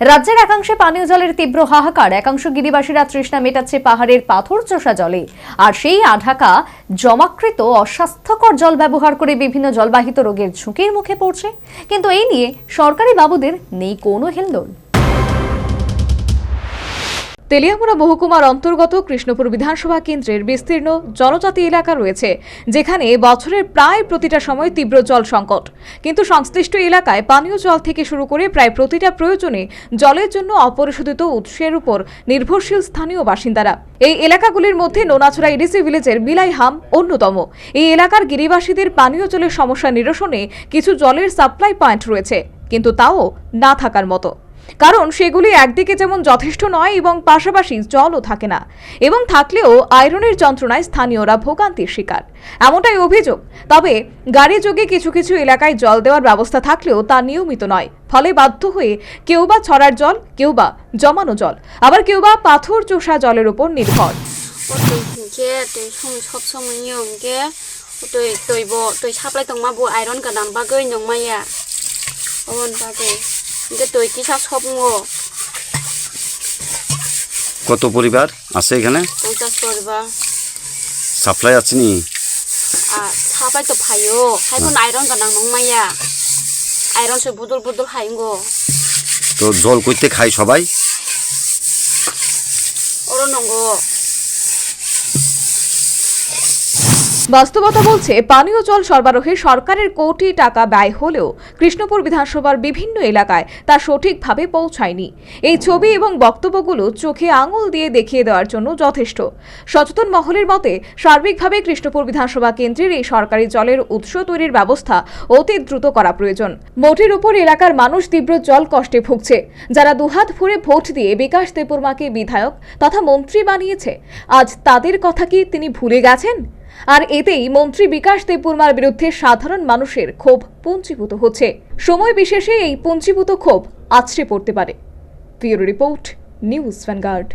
রাজ্যের একাংশে পানীয় জলের তীব্র হাহাকার, একাংশ গিরিবাসীরা তৃষ্ণা মেটাচ্ছে পাহাড়ের পাথর চষা জলে। আর সেই আঢাকা জমাকৃত অস্বাস্থ্যকর জল ব্যবহার করে বিভিন্ন জলবাহিত রোগের ঝুঁকির মুখে পড়ছে। কিন্তু এই নিয়ে সরকারি বাবুদের নেই কোনো হেলদোল। তেলিয়ামুড়া মহকুমার অন্তর্গত কৃষ্ণপুর বিধানসভা কেন্দ্রের বিস্তীর্ণ জনজাতি এলাকা রয়েছে, যেখানে বছরের প্রায় প্রতিটা সময় তীব্র জল সংকট। কিন্তু সংশ্লিষ্ট এলাকায় পানীয় জল থেকে শুরু করে প্রায় প্রতিটা প্রয়োজনে জলের জন্য অপরিশোধিত উৎসের উপর নির্ভরশীল স্থানীয় বাসিন্দারা। এই এলাকাগুলির মধ্যে নোনাছড়া ইডিসি ভিলেজের বিলাই হাম অন্যতম। এই এলাকার গিরিবাসীদের পানীয় জলের সমস্যা নিরসনে কিছু জলের সাপ্লাই পয়েন্ট রয়েছে, কিন্তু তাও না থাকার মতো। কারণ সেগুলি একদিকে যেমন যথেষ্ট নয় এবং পাশাপাশি জলও থাকে না এবং থাকলেও আয়রনের যন্ত্রণায় স্থানীয়রা ভোগান্তির শিকার এমনটাই অভিযোগ তবে গাড়ি যোগে কিছু কিছু এলাকায় জল দেওয়ার ব্যবস্থা থাকলেও তা নিয়মিত নয় ফলে বাধ্য হয়ে কেউ বা ছড়ার জল কেউ বা জমানো জল আবার কেউ বা পাথর চোষা জলের উপর নির্ভর তৈ তৈব তৈ সাপ্লাই তংমা বো আইরন কাদাম বাগৈ অবন যে টৈকি শাক সব কত পরিবার আছে এখানে? পঞ্চাশ পরিবার। সাপ্লাই আছে নি? সাপ্লাই তো ভাইও। হাইফোন আয়রন হ্যাঁ। গানাং নংমাইয়া আয়রন সে বুদল বুদল হাইঙ্গো তো জল করতে খাই সবাই? ওরো নঙ্গ। বাস্তবতা বলছে, পানীয় জল সরবরাহে সরকারের কোটি টাকা ব্যয় হলেও কৃষ্ণপুর বিধানসভার বিভিন্ন এলাকায় তা সঠিকভাবে পৌঁছায়নি। এই ছবি এবং বক্তব্যগুলো চোখে আঙুল দিয়ে দেখিয়ে দেওয়ার জন্য যথেষ্ট। সচেতন মহলের মতে, সার্বিকভাবে কৃষ্ণপুর বিধানসভা কেন্দ্রের এই সরকারি জলের উৎস তৈরির ব্যবস্থা অতি দ্রুত করা প্রয়োজন। মোটের উপর এলাকার মানুষ তীব্র জল কষ্টে ভুগছে। যারা দুহাত ভরে ভোট দিয়ে বিকাশ দেববর্মাকে বিধায়ক তথা মন্ত্রী বানিয়েছে, আজ তাদের কথা কি তিনি ভুলে গেছেন? আর এতেই মন্ত্রী বিকাশ দেববর্মার বিরুদ্ধে সাধারণ মানুষের ক্ষোভ পুঞ্জীভূত হচ্ছে। সময় বিশেষে এই পুঞ্জীভূত ক্ষোভ আছড়ে পড়তে পারে। Report, news Vanguard.